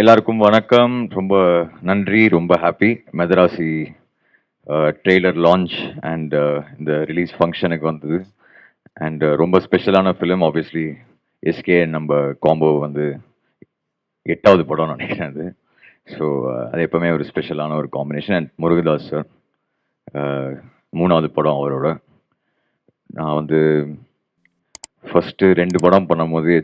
எல்லாருக்கும் வணக்கம். ரொம்ப நன்றி. ரொம்ப happy Madharaasi trailer launch and இந்த ரிலீஸ் ஃபங்க்ஷனுக்கு வந்தது. அண்ட் ரொம்ப ஸ்பெஷலான ஃபிலிம் ஆப்வியஸ்லி எஸ்கே நம்ம காம்போ வந்து எட்டாவது படம் நினைக்கிறேன் அது. ஸோ அது எப்பவுமே ஒரு ஸ்பெஷலான ஒரு காம்பினேஷன் அண்ட் முருகதாஸ் சார் மூணாவது படம் அவரோட. நான் வந்து ஃபஸ்ட்டு ரெண்டு படம் பண்ணும்போது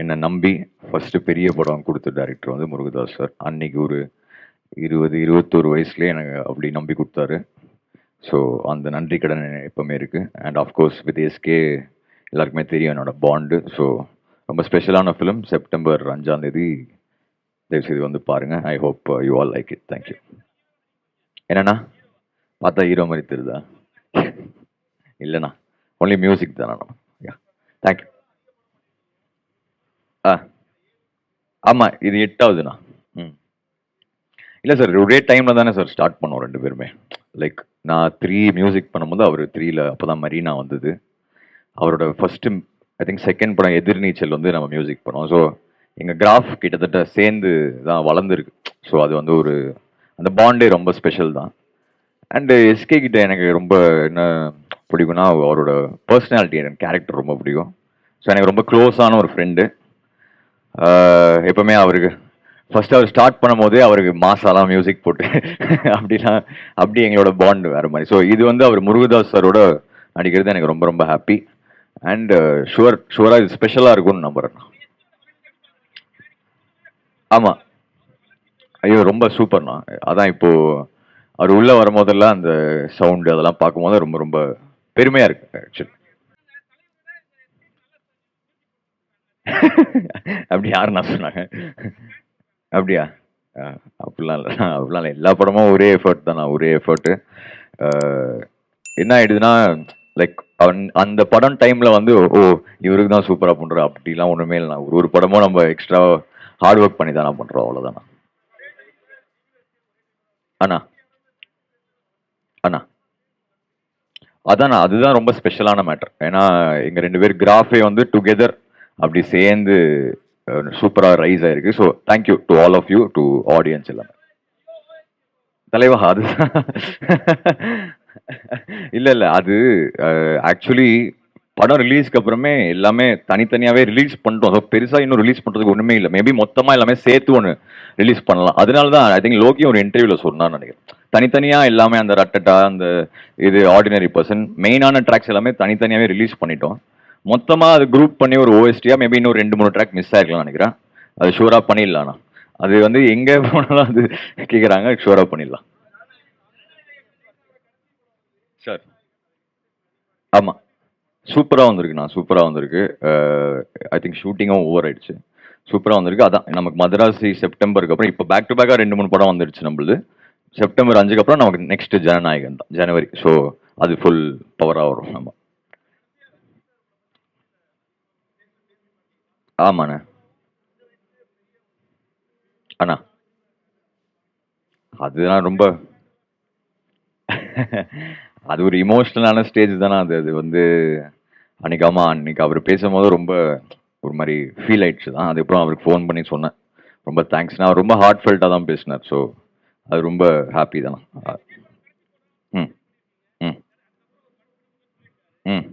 என்னை நம்பி ஃபஸ்ட்டு பெரிய படம் கொடுத்த டேரக்டர் வந்து முருகதாஸ் சார். அன்னைக்கு ஒரு இருபது இருபத்தோரு வயசுலேயே எனக்கு அப்படி நம்பி கொடுத்தாரு. ஸோ அந்த நன்றி கடன் எப்போவுமே எப்பவுமே இருக்குது அண்ட் ஆஃப்கோர்ஸ் வித் எஸ்கே எல்லாருக்குமே தெரியும் என்னோட பாண்டு ஸோ ரொம்ப ஸ்பெஷலான ஃபிலிம் செப்டம்பர் அஞ்சாம் தேதி தயவுசெய்து வந்து பாருங்கள் I hope you all like it thank you என்னண்ணா? பார்த்தா ஹீரோ மாதிரி தெரியுதா? இல்லைண்ணா. ஒன்லி மியூசிக் தானே யா தேங்க்யூ ஆ ஆமாம் இது எட்டாவதுண்ணா. ம். இல்லை சார் ஒரே டைமில் தானே சார் ஸ்டார்ட் பண்ணோம் ரெண்டு பேருமே. லைக் நான் த்ரீ மியூசிக் பண்ணும்போது அவர் த்ரீயில் அப்போ தான் மரீனா வந்தது. அவரோட ஃபஸ்ட்டு ஐ திங்க் செகண்ட் படம் எதிர்நீச்சல் வந்து நம்ம மியூசிக் பண்ணோம். ஸோ எங்கள் கிராஃப் கிட்டத்தட்ட சேர்ந்து தான் வளர்ந்துருக்கு. ஸோ அது வந்து ஒரு அந்த பாண்டே ரொம்ப ஸ்பெஷல் தான். அண்டு எஸ்கே கிட்ட எனக்கு ரொம்ப என்ன பிடிக்கும்னா அவரோட பர்சனாலிட்டி எனக்கு கேரக்டர் ரொம்ப பிடிக்கும். ஸோ எனக்கு ரொம்ப க்ளோஸான ஒரு ஃப்ரெண்டு எப்பவுமே அவருக்கு ஃபர்ஸ்ட் அவர் ஸ்டார்ட் பண்ணும்போதே அவருக்கு மாசாலாம் மியூசிக் போட்டு அப்படிலாம் அப்படி எங்களோட பாண்ட் வேற மாதிரி. ஸோ இது வந்து அவர் முருகதாஸ் சாரோட நடிக்கிறது எனக்கு ரொம்ப ரொம்ப ஹாப்பி அண்ட் ஷுவர் ஷுவராக இது ஸ்பெஷலாக இருக்கும்னு நம்புறேன். ஆமாம் ஐயோ ரொம்ப சூப்பர்ண்ணா அதான் இப்போது அவர் உள்ளே வரும்போதெல்லாம் அந்த சவுண்டு அதெல்லாம் பார்க்கும்போது ரொம்ப ரொம்ப பெருமையாக இருக்கு ஆக்சுவலி அப்படி யாரு நான் சொன்னாங்க. அப்படியா? அப்படிலாம் இல்லை. அப்படிலாம் இல்லை. எல்லா படமும் ஒரே எஃபர்ட் தானா? ஒரே எஃபர்ட்டு என்ன ஆயிடுதுன்னா லைக் அந்த படம் டைம்ல வந்து ஓ இவருக்கு தான் சூப்பரா பண்ணுறோம் அப்படிலாம் ஒண்ணுமே இல்லை ஒரு ஒரு படமும் நம்ம எக்ஸ்ட்ரா ஹார்ட் ஒர்க் பண்ணி தானே பண்றோம். அவ்வளோதானா அண்ணா. அண்ணா. அதாண்ணா அதுதான் ரொம்ப ஸ்பெஷலான மேட்டர் ஏன்னா எங்க ரெண்டு பேர் கிராஃபே வந்து டுகெதர் அப்படி சேர்ந்து சூப்பராக ரைஸ் ஆயிருக்கு. So thank you to all of you to audience எல்லாமே. தலைவா அது இல்லை இல்லை அது ஆக்சுவலி படம் ரிலீஸ்க்கு அப்புறமே எல்லாமே தனித்தனியாகவே ரிலீஸ் பண்ணிட்டோம். ஸோ பெருசாக இன்னும் ரிலீஸ் பண்ணுறதுக்கு ஒன்றுமே இல்லை. மேபி மொத்தமாக எல்லாமே சேர்த்து ஒன்று ரிலீஸ் பண்ணலாம். அதனால தான் ஐ திங்க் லோகி ஒரு இன்டர்வியூவில் சொன்னான்னு நினைக்கிறேன். தனித்தனியாக எல்லாமே அந்த ரட்டட்டா அந்த இது ஆர்டினரி பர்சன் மெயினான ட்ராக்ஸ் எல்லாமே தனித்தனியாகவே ரிலீஸ் பண்ணிட்டோம். மொத்தமா அது குரூப் பண்ணி ஒரு ஓஎஸ்டியா மேபி இன்னும் ரெண்டு மூணு ட்ராக் மிஸ் ஆயிருக்கலாம் நினைக்கிறேன். அது ஷூரா பண்ணிடலாம் அது வந்து எங்க போனாலும் அது கேக்குறாங்க ஷூரா பண்ணிடலாம். சார் ஆமா. சூப்பரா வந்திருக்குண்ணா சூப்பரா வந்திருக்கு. ஐ திங்க் ஷூட்டிங்கும் ஓவர் ஆயிடுச்சு. சூப்பரா வந்திருக்கு. அதான் நமக்கு மதராசி செப்டம்பருக்கு அப்புறம் இப்போ பேக் டு பேக்கா ரெண்டு மூணு படம் வந்துடுச்சு நம்மளுது. செப்டம்பர் அஞ்சுக்கு அப்புறம் நமக்கு நெக்ஸ்ட் ஜனநாயகன் தான் ஜனவரி. ஸோ அது ஃபுல் பவரா வரும் நம்ம. ஆமாண்ணா. அண்ணா. அதுதான் ரொம்ப அது ஒரு இமோஷனலான ஸ்டேஜ் தானே அது அது வந்து அன்னைக்கு ஆமா அன்னைக்கு அவர் பேசும்போது ரொம்ப ஒரு மாதிரி ஃபீல் ஆயிடுச்சு தான். அதுக்கப்புறம் அவருக்கு ஃபோன் பண்ணி சொன்னேன். ரொம்ப தேங்க்ஸ் நான் ரொம்ப ஹார்ட் ஃபெல்ட்டாக தான் பேசினார். ஸோ அது ரொம்ப ஹாப்பி தானே ம் ம்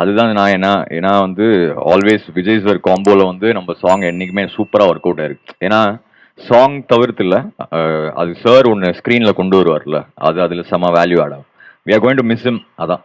அதுதான் நான் என்ன ஏன்னா வந்து ஆல்வேஸ் விஜய் சார் காம்போல வந்து நம்ம சாங் என்னைக்குமே சூப்பராக ஒர்க் அவுட் ஆயிருக்கு. ஏன்னா சாங் தவிர்த்து இல்ல அது சார் ஒன்று ஸ்க்ரீனில் கொண்டு வருவார்ல அது அதில் செம வேல்யூ ஆட் ஆகும். We are going to miss him அதான்.